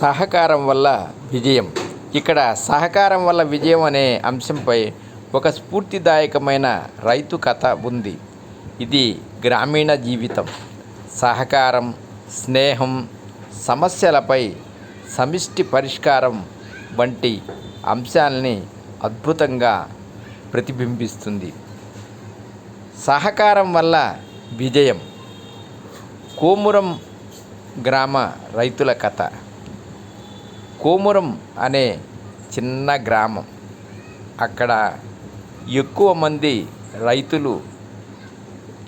సహకారం వల్ల విజయం. ఇక్కడ సహకారం వల్ల విజయం అనే అంశంపై ఒక స్ఫూర్తిదాయకమైన రైతు కథ ఉంది. ఇది గ్రామీణ జీవితం. సహకారం స్నేహం సమస్యలపై సమిష్టి పరిష్కారం వంటి అంశాలని అద్భుతంగా ప్రతిబింబిస్తుంది. సహకారం వల్ల విజయం. కోమురం గ్రామ రైతుల కథ. కోమురం అనే చిన్న గ్రామం. అక్కడ ఎక్కువ మంది రైతులు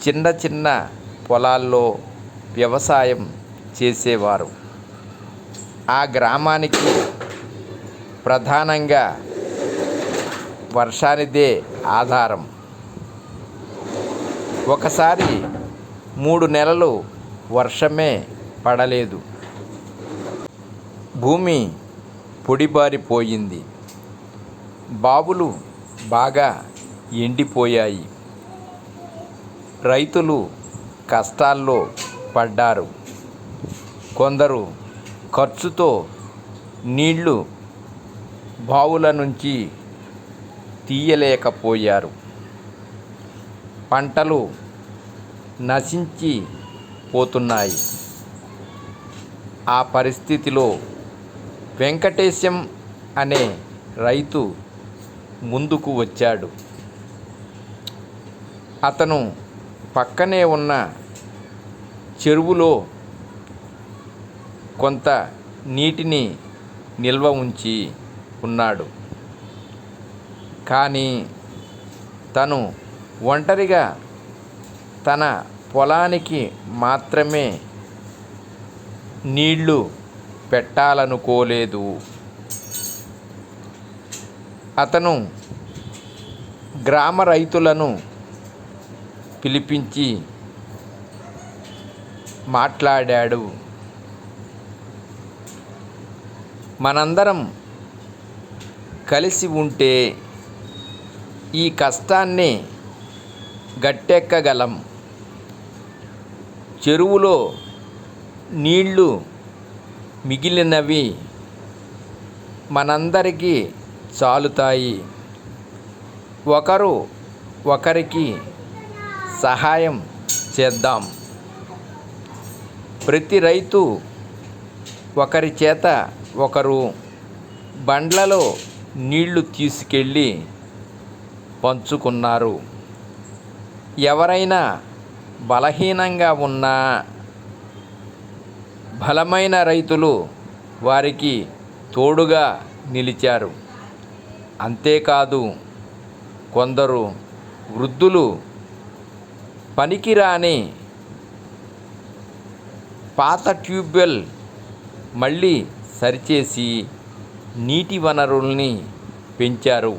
చిన్న చిన్న పొలాల్లో వ్యవసాయం చేసేవారు. ఆ గ్రామానికి ప్రధానంగా వర్షానిదే ఆధారం. ఒకసారి మూడు నెలలు వర్షమే పడలేదు. భూమి పొడిబారిపోయింది. బావులు బాగా ఎండిపోయాయి. రైతులు కష్టాల్లో పడ్డారు. కొందరు ఖర్చుతో నీళ్ళు బావుల నుంచి తీయలేకపోయారు. పంటలు నశించి పోతున్నాయి ఆ పరిస్థితిలో వెంకటేశం అనే రైతు ముందుకు వచ్చాడు. అతను పక్కనే ఉన్న చెరువులో కొంత నీటిని నిల్వ ఉంచి ఉన్నాడు. కానీ తను ఒంటరిగా తన పొలానికి మాత్రమే నీళ్ళు పెట్టాలనుకోలేదు. అతను గ్రామ రైతులను పిలిపించి మాట్లాడాడు. మనందరం కలిసి ఉంటే ఈ కష్టాన్ని గట్టెక్కగలం. చెరువులో నీళ్ళు మిగిలినవి మనందరికీ చాలుతాయి. ఒకరు ఒకరికి సహాయం చేద్దాం. ప్రతి రైతు ఒకరి చేత ఒకరు బండ్లలో నీళ్ళు తీసుకెళ్ళి పంచుకున్నారు. ఎవరైనా బలహీనంగా ఉన్నా బలమైన రైతులు వారికి తోడుగా నిలిచారు. అంతేకాదు కొందరు వృద్ధులు పనికిరాని పాత ట్యూబ్వెల్ మళ్ళీ సరిచేసి నీటి వనరుల్ని పెంచారు.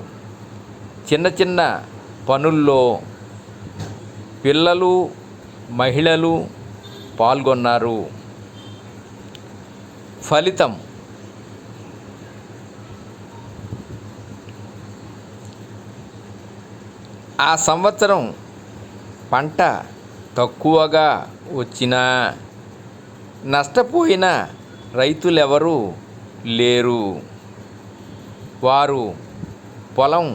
చిన్న చిన్న పనుల్లో పిల్లలు మహిళలు పాల్గొన్నారు. ఫలితం. ఆ సంవత్సరం పంట తక్కువగా వచ్చినా నష్టపోయిన రైతులెవరూ లేరు. వారు పొలం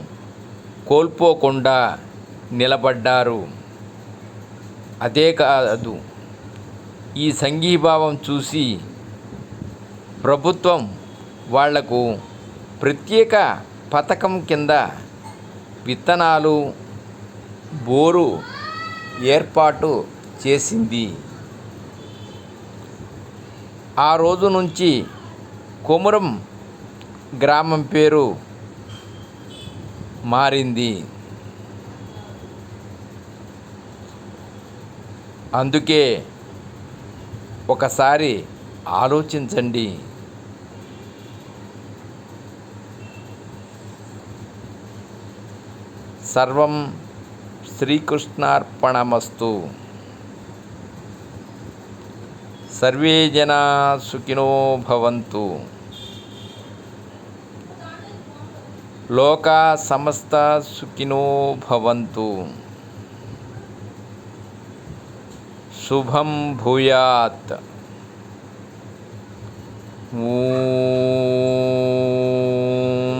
కోల్పోకుండా నిలబడ్డారు. అదే కాదు ఈ సంఘీభావం చూసి ప్రభుత్వం వాళ్ళకు ప్రత్యేక పథకం కింద విత్తనాలు బోరు ఏర్పాటు చేసింది. ఆ రోజు నుంచి కొమురం గ్రామం పేరు మారింది. అందుకే ఒకసారి ఆలోచించండి. సర్వం శ్రీకృష్ణార్పణమస్తు సర్వే జనా సుఖినో భవంతు లోకా సమస్త సుఖినో భవంతు శుభం భూయాత్ ఓం